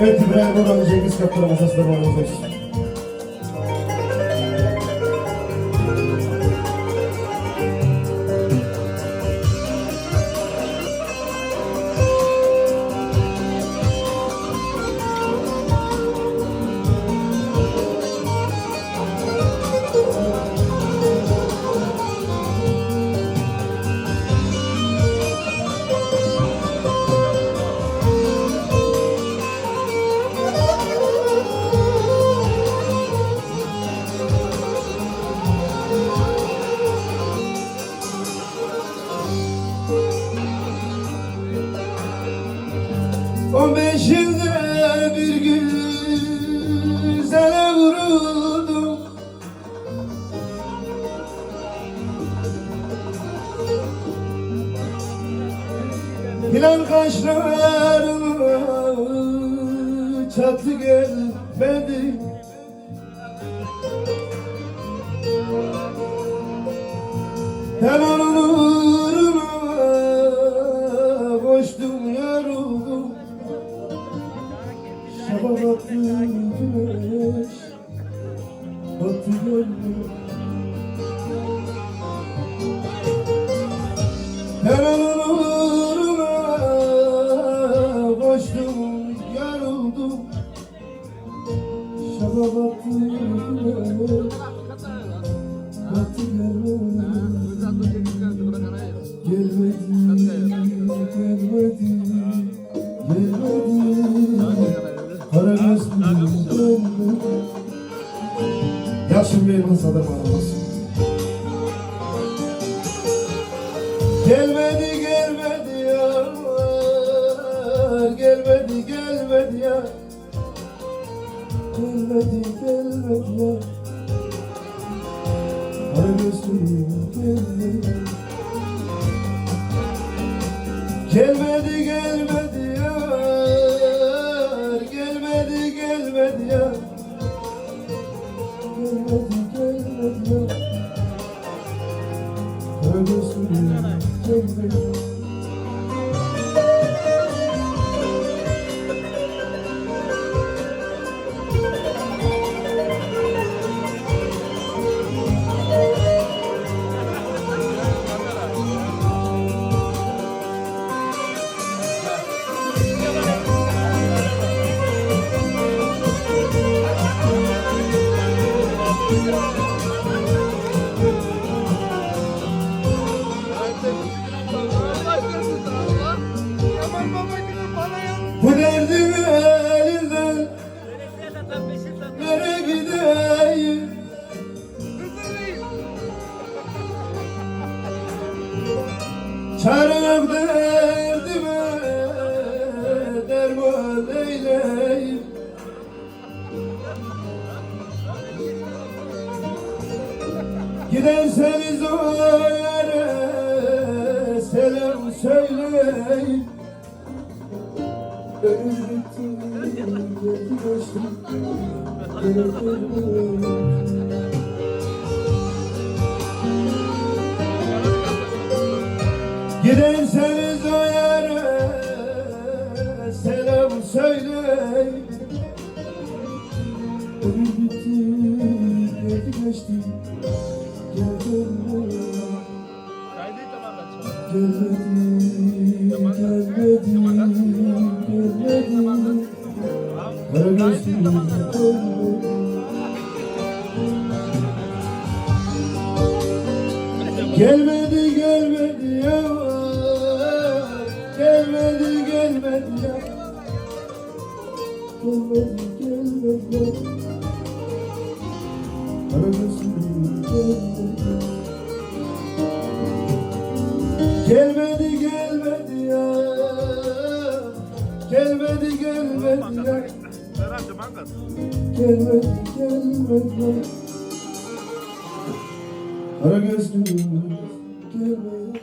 Evet İbrahim Orhan Cengiz Kaptan'a masasında bağlı olsun. On beş yılda bir güzele vuruldum. Hilal kaşlarımı çattı gelmedi Ben Battı gönlüm Ben onun uğruna koştum yoruldum Şafak attı güneş Battı. Gönlüm Gelmedi, gelmedi, gelmedi. Kara gözlüm gelmedi Yaşım benim sadır bağlamaz Gelmedi, gelmedi ya Gelmedi, gelmedi ya Gelmedi, gelmedi ya Kara gözlüm gelmedi. Gelmedi gelmedi ya Gelmedi gelmedi ya Bu derdimi elinden Nereye gideyim? Çare yok derdime Derman eyleyim. Giderseniz o yere Selam söyleyin Giderseniz o yere selam söyleyin Ölüm bitti, geldi geçti. Geldi Gelmedi, gelmedi Gelmedi, ya Gelmedi, gelmedi ya Gelmedi, gelmedi ya gelmedi Gelmedi gelmedi ya Gelmedi gelmedi ya Gelmedi gelmedi ya Kara gözlüm. Gelmedi